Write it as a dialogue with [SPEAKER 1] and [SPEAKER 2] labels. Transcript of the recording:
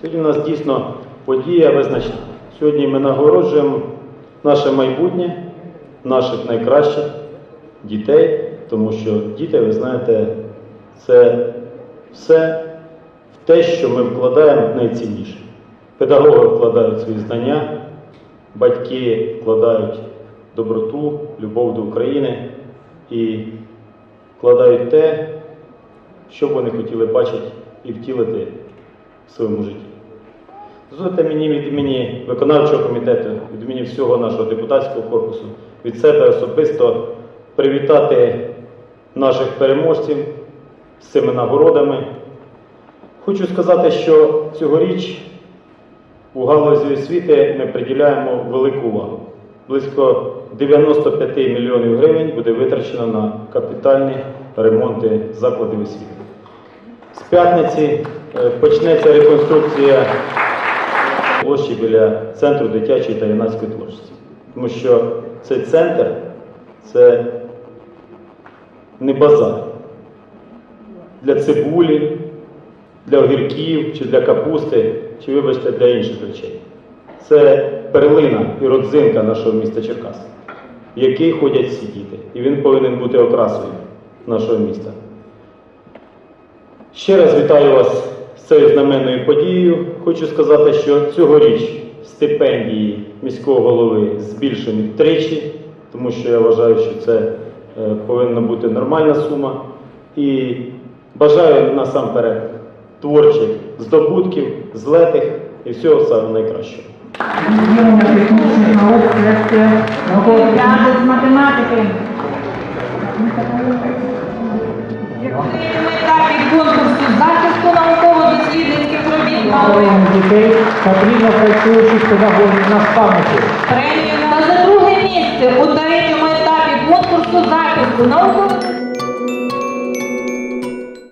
[SPEAKER 1] Сьогодні у нас дійсно подія визначна. Сьогодні ми нагороджуємо наше майбутнє, наших найкращих дітей, тому що діти, ви знаєте, це все в те, що ми вкладаємо найцінніше. Педагоги вкладають свої знання, батьки вкладають доброту, любов до України і вкладають те, що вони хотіли бачити і втілити в своєму житті. Дозвольте мені від імені виконавчого комітету, від імені всього нашого депутатського корпусу, від себе особисто привітати наших переможців з цими нагородами. Хочу сказати, що цьогоріч у галузі освіти ми приділяємо велику увагу. Близько 95 мільйонів гривень буде витрачено на капітальні ремонти закладів освіти. З п'ятниці е, почнеться реконструкція площі біля центру дитячої та юнацької творчості. Тому що цей центр це не базар для цибулі, для огірків чи для капусти, чи, вибачте, для інших речей. Це перлина і родзинка нашого міста Черкас, в який ходять всі діти. І він повинен бути окрасою нашого міста. Ще раз вітаю вас цією знаменною подією. Хочу сказати, що цьогоріч стипендії міського голови збільшені втричі, тому що я вважаю, що це е, повинна бути нормальна сума. І бажаю насамперед творчих здобутків, злетих і всього самого найкращого.
[SPEAKER 2] Відділення технічних наук, лекція наукової
[SPEAKER 3] Олімпіади з математики.
[SPEAKER 2] Потрібно працюючих педагогів наставників.
[SPEAKER 4] Премію на за друге місце у третьому етапі конкурсу захисту науково